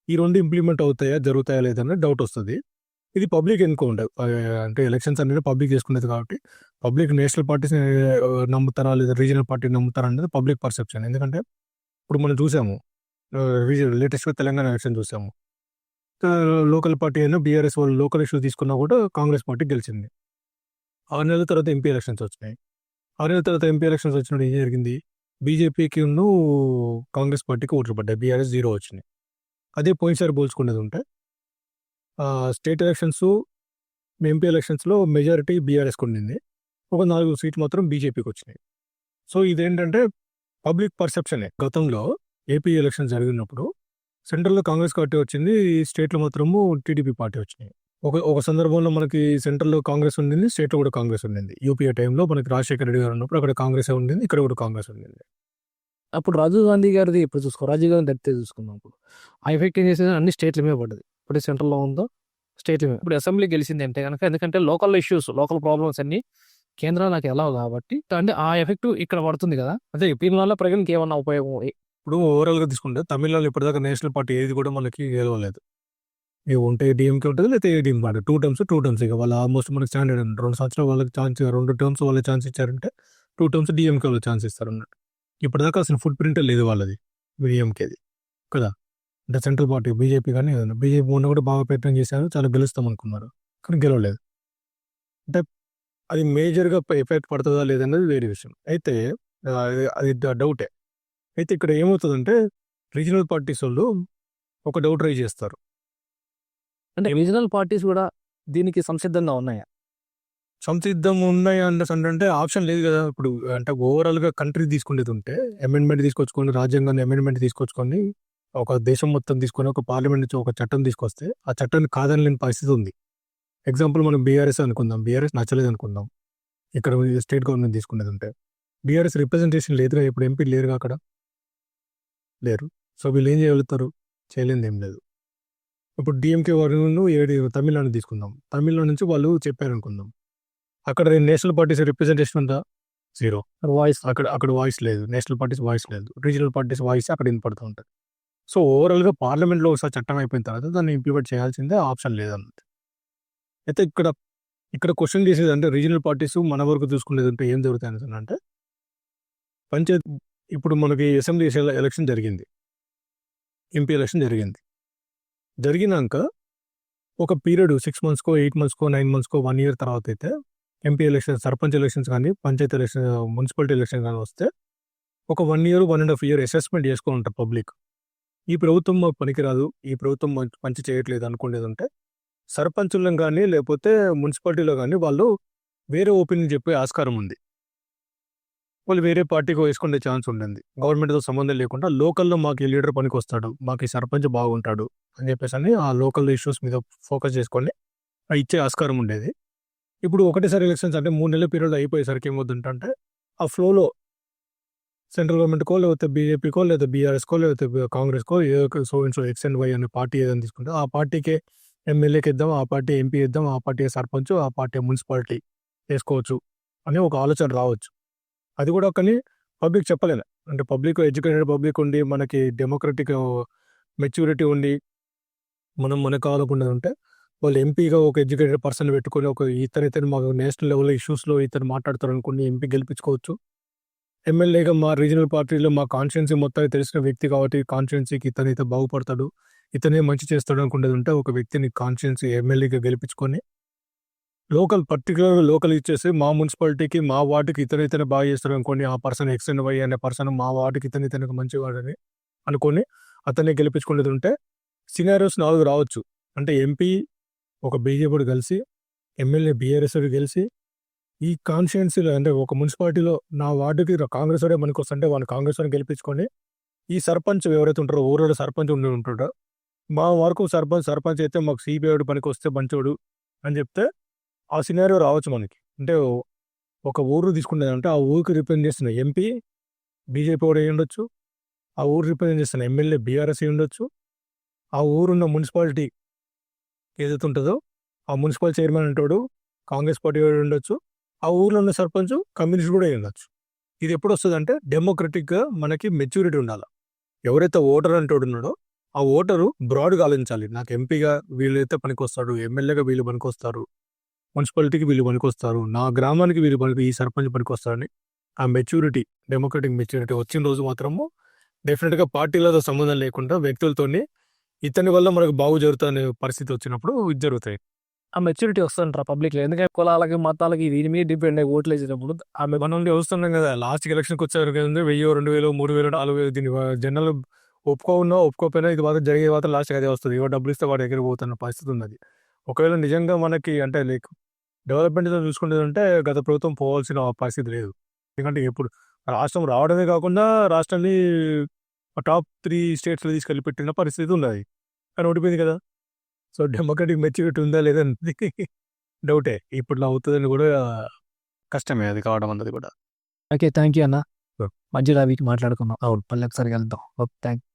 ఈ రెండు ఇంప్లిమెంట్ అవుతాయా జరుగుతాయా లేదన్న డౌట్ వస్తుంది. ఇది పబ్లిక్ ఎన్నుకోండి అంటే ఎలక్షన్స్ అనేది పబ్లిక్ చేసుకునేది కాబట్టి పబ్లిక్ నేషనల్ పార్టీస్ నమ్ముతారా లేదా రీజనల్ పార్టీ నమ్ముతారా అనేది పబ్లిక్ పర్సెప్షన్. ఎందుకంటే ఇప్పుడు మనం చూసాము లేటెస్ట్గా తెలంగాణ ఎలక్షన్ చూసాము. లోకల్ పార్టీ అయినా బీఆర్ఎస్ వాళ్ళు లోకల్ ఇష్యూస్ తీసుకున్నా కూడా కాంగ్రెస్ పార్టీ గెలిచింది. ఆరు నెలల తర్వాత ఎంపీ ఎలక్షన్స్ వచ్చినాయి. ఆరు నెలల తర్వాత ఎంపీ ఎలక్షన్స్ వచ్చినప్పుడు ఏం జరిగింది? బీజేపీకి కాంగ్రెస్ పార్టీకి ఓట్లు పడ్డాయి. బీఆర్ఎస్ జీరో వచ్చినాయి అదే పోయినసారి పోల్చుకునేది ఉంటే స్టేట్ ఎలక్షన్స్ ఎంపీ ఎలక్షన్స్లో మెజారిటీ బీఆర్ఎస్కి ఉండింది ఒక నాలుగు సీట్లు మాత్రం బీజేపీకి వచ్చినాయి సో ఇదేంటంటే పబ్లిక్ పర్సెప్షనే గతంలో ఏపీ ఎలక్షన్ జరిగినప్పుడు సెంట్రల్‌లో కాంగ్రెస్ పార్టీ వచ్చింది. స్టేట్‌లో మాత్రము టీడీపీ పార్టీ వచ్చినాయి. ఒక ఒక సందర్భంలో మనకి సెంట్రల్‌లో కాంగ్రెస్ ఉండింది. స్టేట్‌లో కూడా కాంగ్రెస్ ఉండింది. యూపీఏ టైంలో మనకి రాజశేఖర రెడ్డి గారు ఉన్నప్పుడు అక్కడ కాంగ్రెసే ఉండింది. ఇక్కడ కూడా కాంగ్రెస్ ఉండింది. అప్పుడు రాజీవ్ గాంధీ గారిది ఇప్పుడు చూసుకో రాజీవ్ గాంధీ దట్టే చూసుకుందాం అప్పుడు ఆ ఎఫెక్ట్ ఏం చేసేది అన్ని స్టేట్‌ల మీద పడ్డది. ఇప్పుడు సెంట్రల్‌లో ఉందో స్టేట్ ఇప్పుడు అసెంబ్లీ గెలిచింది అంటే కనుక ఎందుకంటే లోకల్ ఇష్యూస్, లోకల్ ప్రాబ్లమ్స్ అన్ని కేంద్రం నాకు ఎలా కాబట్టి అంటే ఆ ఎఫెక్ట్ ఇక్కడ పడుతుంది కదా! అదే దీనివల్ల ప్రజలకి ఏమన్నా ఉపయోగం ఇప్పుడు ఓవరాల్‌గా తీసుకుంటే తమిళనాడులో ఇప్పటిదాకా నేషనల్ పార్టీ ఏది కూడా మనకి గెలవలేదు. ఇవి ఉంటే డీఎంకే ఉంటుంది లేకపోతే ADM party. Two terms, two terms ఇక వాళ్ళు ఆల్మోస్ట్ మనకి స్టాండర్డ్ రెండు సంవత్సరాలు వాళ్ళకి ఛాన్స్ రెండు టర్మ్స్ వాళ్ళకి ఛాన్స్ ఇచ్చారంటే టూ టర్మ్స్ డీఎంకే వాళ్ళకి ఛాన్స్ ఇస్తారన్నట్టు. ఇప్పటిదాకా అసలు ఫుట్ ప్రింటే లేదు వాళ్ళది. డిఎంకేది కదా! అంటే సెంట్రల్ పార్టీ బీజేపీ గాని ఏదైనా. బీజేపీ మొన్న కూడా బాగా ప్రయత్నం చేశారు. చాలా గెలుస్తాం అనుకున్నారు. కానీ గెలవలేదు. అంటే అది మేజర్‌గా ఎఫెక్ట్ పడతదా లేదన్నది వేరే విషయం. అయితే అది డౌటే. అయితే ఇక్కడ ఏమవుతదంటే రీజనల్ పార్టీస్ వోళ్ళు ఒక డౌట్ రైజ్ చేస్తారు. అంటే రీజనల్ పార్టీస్ కూడా దీనికి సంసిద్ధంగా ఉన్నాయా? సంసిద్ధం ఉన్నాయి అంటే ఆప్షన్ లేదు కదా! ఇప్పుడు అంటే ఓవరాల్‌గా కంట్రీ తీసుకునేది ఉంటే అమెండ్మెంట్ తీసుకొచ్చుకొని రాజ్యాంగాన్ని అమెండ్మెంట్ తీసుకొచ్చుకొని ఒక దేశం మొత్తం తీసుకొని ఒక పార్లమెంట్ నుంచి ఒక చట్టం తీసుకొస్తే ఆ చట్టాన్ని కాదనలేని పరిస్థితి ఉంది. ఎగ్జాంపుల్ మనం బీఆర్ఎస్ అనుకుందాం. బీఆర్ఎస్ నచ్చలేదు అనుకుందాం. ఇక్కడ స్టేట్ గవర్నమెంట్ తీసుకునేది ఉంటే. బీఆర్ఎస్ రిప్రజెంటేషన్ లేదుగా ఇప్పుడు ఎంపీలు లేరుగా అక్కడ. లేరు. సో వీళ్ళు ఏం చేయగలుగుతారు? చేయలేనిదేం లేదు. ఇప్పుడు డీఎంకే వాళ్ళు ఏడి తమిళనాడు తీసుకుందాం. తమిళనాడు నుంచి వాళ్ళు చెప్పారనుకుందాం. అక్కడ నేషనల్ పార్టీస్ రిప్రజెంటేషన్ ఉందా? జీరో. వాయిస్ అక్కడ అక్కడ వాయిస్ లేదు. నేషనల్ పార్టీస్ వాయిస్ లేదు. రీజనల్ పార్టీస్ వాయిస్ అక్కడ వినపడుతూ ఉంటది. సో ఓవరాల్‌గా పార్లమెంట్‌లో ఒకసారి చట్టం అయిపోయిన తర్వాత దాన్ని ఇంప్లిమెంట్ చేయాల్సిందే ఆప్షన్ లేదన్నది అయితే ఇక్కడ ఇక్కడ క్వెషన్ చేసేదంటే రీజనల్ పార్టీస్ మన వరకు చూసుకునేదంటే ఏం జరుగుతాయి అంటే పంచాయత్ ఇప్పుడు మనకి అసెంబ్లీ ఎలక్షన్ జరిగింది. ఎంపీ ఎలక్షన్ జరిగింది. జరిగినాక ఒక పీరియడ్ సిక్స్ మంత్స్‌కో, ఎయిట్ మంత్స్‌కో, నైన్ మంత్స్‌కో, వన్ ఇయర్ తర్వాత అయితే ఎంపీ ఎలక్షన్, సర్పంచ్ ఎలక్షన్స్ కానీ, పంచాయతీ ఎలక్షన్, మున్సిపాలిటీ ఎలక్షన్ కానీ వస్తే ఒక one year, one and half year assessment చేసుకొని ఉంటారు పబ్లిక్. ఈ ప్రభుత్వం మాకు పనికిరాదు. ఈ ప్రభుత్వం మంచి చేయట్లేదు చేయట్లేదు అనుకునేదుంటే సర్పంచులను కానీ లేకపోతే మున్సిపాలిటీలో కానీ వాళ్ళు వేరే ఓపెనింగ్ చెప్పే ఆస్కారం ఉంది. వాళ్ళు వేరే పార్టీకి వేసుకునే ఛాన్స్ ఉండింది. గవర్నమెంట్‌తో సంబంధం లేకుండా లోకల్‌లో మాకు ఈ లీడర్ పనికొస్తాడు. మాకు ఈ సర్పంచ్ బాగుంటాడు అని చెప్పేసి అని ఆ లోకల్ ఇష్యూస్ మీద ఫోకస్ చేసుకొని ఇచ్చే ఆస్కారం ఉండేది. ఇప్పుడు ఒకటేసారి ఎలక్షన్స్ అంటే మూడు నెలల పీరియడ్ అయిపోయేసరికి ఏమవుతుందంటే ఆ ఫ్లోలో సెంట్రల్ గవర్నమెంట్‌కో లేకపోతే బీజేపీకో లేదా బీఆర్ఎస్‌కో లేకపోతే కాంగ్రెస్‌కో ఏ so and so X and Y అనే పార్టీ ఏదైనా తీసుకుంటే ఆ పార్టీకే ఎమ్మెల్యేకి ఇద్దాం. ఆ పార్టీ ఎంపీ ఇద్దాం. ఆ పార్టీ సర్పంచ్, ఆ పార్టీ మున్సిపాలిటీ చేసుకోవచ్చు అనే ఒక ఆలోచన రావచ్చు. అది కూడా కానీ పబ్లిక్ చెప్పలేదు అంటే పబ్లిక్ ఎడ్యుకేటెడ్ పబ్లిక్ ఉండి మనకి డెమోక్రటిక్ మెచ్యూరిటీ ఉండి మనం మన కావాలకుండా ఉంటే వాళ్ళు ఎంపీగా ఒక ఎడ్యుకేటెడ్ పర్సన్ పెట్టుకొని ఒక ఇతను ఇతను మాకు నేషనల్ లెవెల్ ఇష్యూస్‌లో ఇతను మాట్లాడతారు అనుకుని ఎంపీ గెలిపించుకోవచ్చు. ఎమ్మెల్యేగా మా రీజనల్ పార్టీలో మా కాన్స్టిట్యున్సీ మొత్తానికి తెలిసిన వ్యక్తి కాబట్టి కాన్స్టిట్యున్సీకి ఇతను అయితే బాగుపడతాడు. ఇతనే మంచి చేస్తాడు అనుకునేది ఉంటే ఒక వ్యక్తిని కాన్స్టిట్యున్సీ ఎమ్మెల్యేగా గెలిపించుకొని లోకల్ పర్టిక్యులర్ లోకల్ ఇచ్చేసి మా మున్సిపాలిటీకి, మా వార్డ్‌కి ఇతను ఇతను బాగా చేస్తాడు అనుకోని ఆ పర్సన్ ఎక్స్టెండ్ అయ్యి అనే పర్సన్ మా వార్డుకి ఇతను ఇతనికి మంచివాడని అనుకొని అతనే గెలిపించుకునేది ఉంటే సినారియోస్ నాలుగు రావచ్చు. అంటే ఎంపీ ఒక బీజేపీ‌డు కలిసి, ఎమ్మెల్యే బీఆర్ఎస్ గెలిసి ఈ కాన్స్టిట్యున్సీలో అంటే ఒక మున్సిపాలిటీలో నా వార్డుకి కాంగ్రెస్ వాడే పనికొస్తే వాళ్ళు కాంగ్రెస్ వాడిని గెలిపించుకొని ఈ సర్పంచ్ ఎవరైతే ఉంటారో ఊరోళ్ళ సర్పంచ్ ఉండి ఉంటాడో మా వరకు సర్పంచ్ సర్పంచ్ అయితే మాకు సీపీఐ పనికొస్తే మంచోడు అని చెప్తే ఆ సినారియో రావచ్చు మనకి. అంటే ఒక ఊరు తీసుకునేదంటే ఆ ఊరికి రిప్రజెంట్ చేస్తున్న ఎంపీ బీజేపీ వాడు అయ్యుండొచ్చు. ఆ ఊరు రిప్రజెంట్ చేస్తున్న ఎమ్మెల్యే బీఆర్ఎస్ అయ్యుండొచ్చు. ఆ ఊరున్న మున్సిపాలిటీ ఏదైతే ఉంటుందో ఆ మున్సిపల్ చైర్మన్ అంటాడు కాంగ్రెస్ పార్టీ వాడు ఉండొచ్చు. ఆ ఊర్లో ఉన్న సర్పంచ్ కమ్యూనిస్ట్ కూడా ఉండొచ్చు ఇది ఎప్పుడొస్తదంటే డెమోక్రటిక్‌గా మనకి మెచ్యూరిటీ ఉండాలి ఎవరైతే ఓటర్ అంటోడు ఉన్నాడో ఆ ఓటరు బ్రాడ్‌గా ఆలోచించాలి. నాకు ఎంపీగా వీళ్ళైతే పనికొస్తాడు. ఎమ్మెల్యేగా వీళ్ళు పనికొస్తారు. మున్సిపాలిటీకి వీళ్ళు పనికొస్తారు. నా గ్రామానికి వీళ్ళు పనికి ఈ సర్పంచ్ పనికొస్తారని ఆ మెచ్యూరిటీ డెమోక్రటిక్ మెచ్యూరిటీ వచ్చిన రోజు మాత్రము డెఫినెట్గా పార్టీలతో సంబంధం లేకుండా వ్యక్తులతోనే ఇతని వల్ల మనకు బాగు జరుగుతదనే పరిస్థితి వచ్చినప్పుడు ఇది జరుగుతాయి. ఆ మెచ్యూరిటీ వస్తదంటారా పబ్లిక్‌లో? ఎందుకంటే కులాలకి, మతాలకి దీని మీద డిపెండ్ అయ్యి ఓట్లేసేటప్పుడు ఆమె మనం వస్తున్నాం కదా! లాస్ట్ ఎలక్షన్‌కి వచ్చారు వెయ్యి రెండు వేలు మూడు వేలు నాలుగు వేలు దీని జనాలు ఒప్పుకోవున్నా, ఒప్పుకోకపోయినా ఇది మాత్రం జరిగే మాత్రం లాస్ట్‌కి అదే వస్తది. ఎవరు డబ్బులిస్తే వాడి దగ్గర పోతున్న పరిస్థితి ఉన్నది. ఒకవేళ నిజంగా మనకి అంటే లైక్ డెవలప్‌మెంట్‌తో చూసుకుంటుందంటే గత ప్రభుత్వం పోవాల్సిన పరిస్థితి లేదు. ఎందుకంటే ఎప్పుడు రాష్ట్రం రావడమే కాకుండా రాష్ట్రాన్ని టాప్ త్రీ స్టేట్స్లో తీసుకెళ్ళి పెట్టిన పరిస్థితి ఉన్నది కానీ ఓడిపోయింది కదా సో డెమోక్రటిక్ మెచ్యూరిటీ ఉందా లేదని డౌటే. ఇప్పుడు అవుతుందని కూడా కష్టమే అది కావడం అన్నది కూడా. ఓకే థ్యాంక్ యూ అన్న. మధ్యలో వీక్ మాట్లాడుకున్నాం. అవును. మళ్ళీ ఒకసారి వెళ్దాం థ్యాంక్